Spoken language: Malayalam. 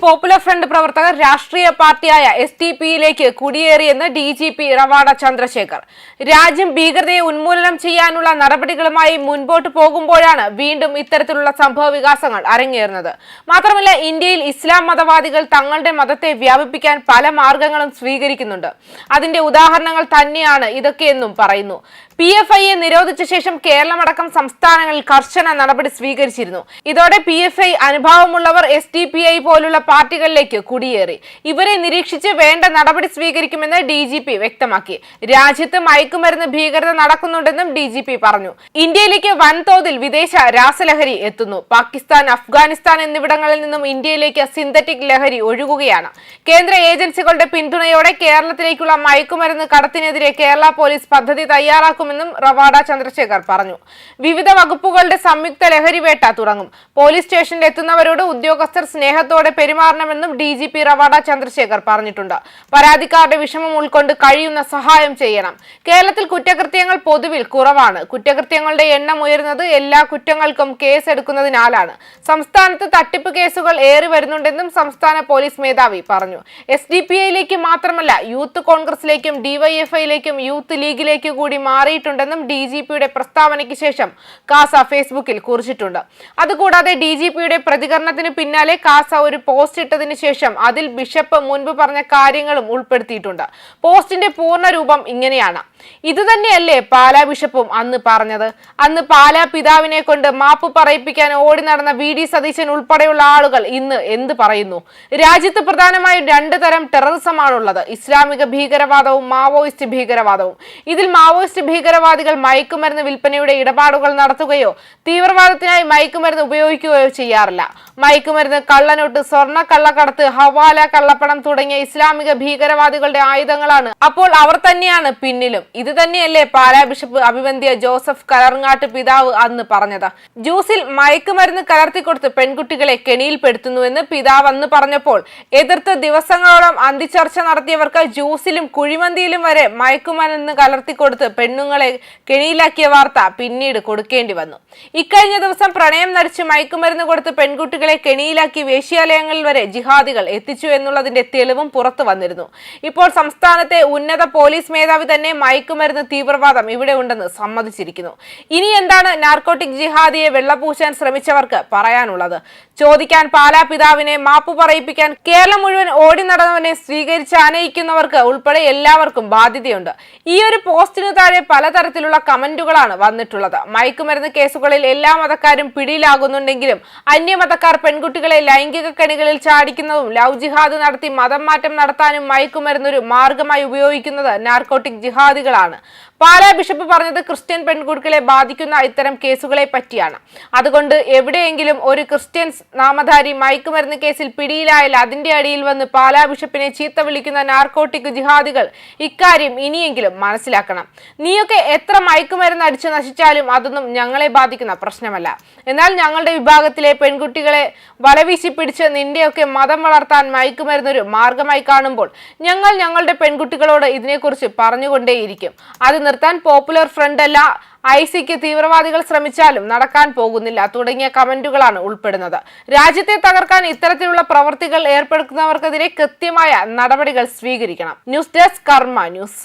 പോപ്പുലർ ഫ്രണ്ട് പ്രവർത്തകർ രാഷ്ട്രീയ പാർട്ടിയായ എസ് ടി പിയിലേക്ക് കുടിയേറിയെന്ന് D G P Ravada Chandrasekhar. രാജ്യം ഭീകരതയെ ഉന്മൂലനം ചെയ്യാനുള്ള നടപടികളുമായി മുൻപോട്ട് പോകുമ്പോഴാണ് വീണ്ടും ഇത്തരത്തിലുള്ള സംഭവ വികാസങ്ങൾ അരങ്ങേറുന്നത്. മാത്രമല്ല ഇന്ത്യയിൽ ഇസ്ലാം മതവാദികൾ തങ്ങളുടെ മതത്തെ വ്യാപിപ്പിക്കാൻ പല മാർഗങ്ങളും സ്വീകരിക്കുന്നുണ്ട്. അതിന്റെ ഉദാഹരണങ്ങൾ തന്നെയാണ് ഇതൊക്കെയെന്നും പറയുന്നു. പി എഫ് ഐയെ നിരോധിച്ച ശേഷം കേരളമടക്കം സംസ്ഥാനങ്ങളിൽ കർശന നടപടി സ്വീകരിച്ചിരുന്നു. ഇതോടെ പി എഫ് ഐ അനുഭാവമുള്ളവർ എസ് ഡി പി ഐ പോലുള്ള പാർട്ടികളിലേക്ക് കുടിയേറി. ഇവരെ നിരീക്ഷിച്ച് വേണ്ട നടപടി സ്വീകരിക്കുമെന്ന് ഡി ജി പി വ്യക്തമാക്കി. രാജ്യത്ത് മയക്കുമരുന്ന് ഭീകരത നടക്കുന്നുണ്ടെന്നും ഡി ജി പി പറഞ്ഞു. ഇന്ത്യയിലേക്ക് വൻതോതിൽ വിദേശ രാസലഹരി എത്തുന്നു. പാകിസ്ഥാൻ അഫ്ഗാനിസ്ഥാൻ എന്നിവിടങ്ങളിൽ നിന്നും ഇന്ത്യയിലേക്ക് സിന്തറ്റിക് ലഹരി ഒഴുകുകയാണ്. കേന്ദ്ര ഏജൻസികളുടെ പിന്തുണയോടെ കേരളത്തിലേക്കുള്ള മയക്കുമരുന്ന് കടത്തിനെതിരെ കേരള പോലീസ് പദ്ധതി തയ്യാറാക്കുമെന്നും റവാഡ ചന്ദ്രശേഖർ പറഞ്ഞു. വിവിധ വകുപ്പുകളുടെ സംയുക്ത ലഹരി വേട്ട തുടങ്ങും. പോലീസ് സ്റ്റേഷനിൽ എത്തുന്നവരോട് ഉദ്യോഗസ്ഥർ സ്നേഹത്തോടെ പെരുമാറണമെന്നും D G P Ravada Chandrasekhar പറഞ്ഞിട്ടുണ്ട്. പരാതിക്കാരുടെ വിഷമം ഉൾക്കൊണ്ട് കഴിയുന്ന സഹായം ചെയ്യണം. കേരളത്തിൽ കുറ്റകൃത്യങ്ങൾ പൊതുവിൽ കുറവാണ്. കുറ്റകൃത്യങ്ങളുടെ എണ്ണം ഉയരുന്നത് എല്ലാ കുറ്റങ്ങൾക്കും കേസ് എടുക്കുന്നതിനാലാണ്. സംസ്ഥാനത്ത് തട്ടിപ്പ് കേസുകൾ ഏറി വരുന്നുണ്ടെന്നും സംസ്ഥാന പോലീസ് മേധാവി പറഞ്ഞു. എസ് ഡി പി ഐയിലേക്ക് മാത്രമല്ല യൂത്ത് കോൺഗ്രസിലേക്കും ഡിവൈഎഫ്ഐയിലേക്കും യൂത്ത് ലീഗിലേക്ക് കൂടി മാറിയിട്ടുണ്ടെന്നും ഡി ജി പിയുടെ പ്രസ്താവനയ്ക്ക് ശേഷം കാസ ഫേസ്ബുക്കിൽ കുറിച്ചിട്ടുണ്ട്. അതുകൂടാതെ ഡി ജി പിയുടെ പ്രതികരണത്തിന് പിന്നാലെ കാസ ഒരു പോസ്റ്റ് ഇട്ടതിന് ശേഷം അതിൽ ബിഷപ്പ് മുൻപ് പറഞ്ഞ കാര്യങ്ങളും ഉൾപ്പെടുത്തിയിട്ടുണ്ട്. പോസ്റ്റിന്റെ പൂർണ രൂപം ഇങ്ങനെയാണ്. ഇത് തന്നെയല്ലേ പാലാ ബിഷപ്പും അന്ന് പറഞ്ഞത്. അന്ന് പാലാ പിതാവിനെ കൊണ്ട് മാപ്പ് പറയിപ്പിക്കാൻ ഓടി നടന്ന വി ഡി സതീശൻ ഉൾപ്പെടെയുള്ള ആളുകൾ ഇന്ന് എന്ത് പറയുന്നു? രാജ്യത്ത് പ്രധാനമായും രണ്ട് തരം ടെററിസമാണുള്ളത് ഇസ്ലാമിക ഭീകരവാദവും മാവോയിസ്റ്റ് ഭീകരവാദവും. ഇതിൽ മാവോയിസ്റ്റ് ഭീകരവാദികൾ മയക്കുമരുന്ന് വിൽപ്പനയുടെ ഇടപാടുകൾ നടത്തുകയോ തീവ്രവാദത്തിനായി മയക്കുമരുന്ന് ഉപയോഗിക്കുകയോ ചെയ്യാറില്ല. മയക്കുമരുന്ന് കള്ളനോട്ട് സ്വർണ കള്ളക്കടത്ത് ഹവാല കള്ളപ്പണം തുടങ്ങിയ ഇസ്ലാമിക ഭീകരവാദികളുടെ ആയുധങ്ങളാണ്. അപ്പോൾ അവർ തന്നെയാണ് പിന്നിലും. ഇത് തന്നെയല്ലേ പാലാ ബിഷപ്പ് അഭിവന്ധ്യ ജോസഫ് കലർങ്ങാട്ട് പിതാവ് അന്ന് പറഞ്ഞത്. ജ്യൂസിൽ മയക്കുമരുന്ന് കലർത്തിക്കൊടുത്ത് പെൺകുട്ടികളെ കെണിയിൽപ്പെടുത്തുന്നുവെന്ന് പിതാവ് അന്ന് പറഞ്ഞപ്പോൾ എതിർത്ത് ദിവസങ്ങളോളം അന്തിച്ചർച്ച നടത്തിയവർക്ക് ജ്യൂസിലും കുഴിമന്തിയിലും വരെ മയക്കുമരുന്ന് കലർത്തിക്കൊടുത്ത് പെണ്ണുങ്ങളെ കെണിയിലാക്കിയ വാർത്ത പിന്നീട് കൊടുക്കേണ്ടി വന്നു. ഇക്കഴിഞ്ഞ ദിവസം പ്രണയം നടിച്ച് മയക്കുമരുന്ന് കൊടുത്ത് പെൺകുട്ടികളെ കെണിയിലാക്കി വേശ്യാലയങ്ങളിൽ വരെ ജിഹാദികൾ എത്തിച്ചു എന്നുള്ളതിന്റെ തെളിവും പുറത്തു വന്നിരുന്നു. ഇപ്പോൾ സംസ്ഥാനത്തെ ഉന്നത പോലീസ് മേധാവി തന്നെ മയക്കുമരുന്ന് തീവ്രവാദം ഇവിടെ ഉണ്ടെന്ന് സമ്മതിച്ചിരിക്കുന്നു. ഇനി എന്താണ് നാർക്കോട്ടിക് ജിഹാദിയെ വെള്ളപൂശാൻ ശ്രമിച്ചവർക്ക് പറയാനുള്ളത്? ചോദിക്കാൻ പാലാ പിതാവിനെ മാപ്പു പറയിപ്പിക്കാൻ കേരളം മുഴുവൻ ഓടി നടന്നവനെ സ്വീകരിച്ച് ആനയിക്കുന്നവർക്ക് ഉൾപ്പെടെ എല്ലാവർക്കും ബാധ്യതയുണ്ട്. ഈ ഒരു പോസ്റ്റിനു താഴെ പലതരത്തിലുള്ള കമന്റുകളാണ് വന്നിട്ടുള്ളത്. മയക്കുമരുന്ന് കേസുകളിൽ എല്ലാ മതക്കാരും പിടിയിലാകുന്നുണ്ടെങ്കിലും അന്യമതക്കാർ പെൺകുട്ടികളെ ലൈംഗിക കെണികളിൽ ചാടിക്കുന്നതും ലവ് ജിഹാദ് നടത്തി മതം മാറ്റം നടത്താനും മയക്കുമരുന്നൊരു മാർഗമായി ഉപയോഗിക്കുന്നത് നാർക്കോട്ടിക് ജിഹാദികളാണ് പാലാ ബിഷപ്പ് പറഞ്ഞത് ക്രിസ്ത്യൻ പെൺകുട്ടികളെ ബാധിക്കുന്ന ഇത്തരം കേസുകളെ പറ്റിയാണ്. അതുകൊണ്ട് എവിടെയെങ്കിലും ഒരു ക്രിസ്ത്യൻ നാമധാരി മയക്കുമരുന്ന് കേസിൽ പിടിയിലായാൽ അതിന്റെ അടിയിൽ വന്ന് പാലാ ബിഷപ്പിനെ ചീത്ത വിളിക്കുന്ന നാർക്കോട്ടിക് ജിഹാദികൾ ഇക്കാര്യം ഇനിയെങ്കിലും മനസ്സിലാക്കണം. നീയൊക്കെ എത്ര മയക്കുമരുന്ന് അടിച്ചു നശിച്ചാലും അതൊന്നും ഞങ്ങളെ ബാധിക്കുന്ന പ്രശ്നമല്ല. എന്നാൽ ഞങ്ങളുടെ വിഭാഗത്തിലെ പെൺകുട്ടികളെ വലവീശി പിടിച്ച് നിന്റെയൊക്കെ മതം വളർത്താൻ മയക്കുമരുന്നൊരു മാർഗമായി കാണുമ്പോൾ ഞങ്ങൾ ഞങ്ങളുടെ പെൺകുട്ടികളോട് ഇതിനെക്കുറിച്ച് പറഞ്ഞുകൊണ്ടേയിരിക്കും. അത് നിർത്താൻ പോപ്പുലർ ഫ്രണ്ട് അല്ല ഐ സിക്ക് തീവ്രവാദികൾ ശ്രമിച്ചാലും നടക്കാൻ പോകുന്നില്ല. തുടങ്ങിയ കമന്റുകളാണ് ഉൾപ്പെടുന്നത്. രാജ്യത്തെ തകർക്കാൻ ഇത്തരത്തിലുള്ള പ്രവർത്തികൾ ഏർപ്പെടുത്തുന്നവർക്കെതിരെ കൃത്യമായ നടപടികൾ സ്വീകരിക്കണം. News desk Karma news.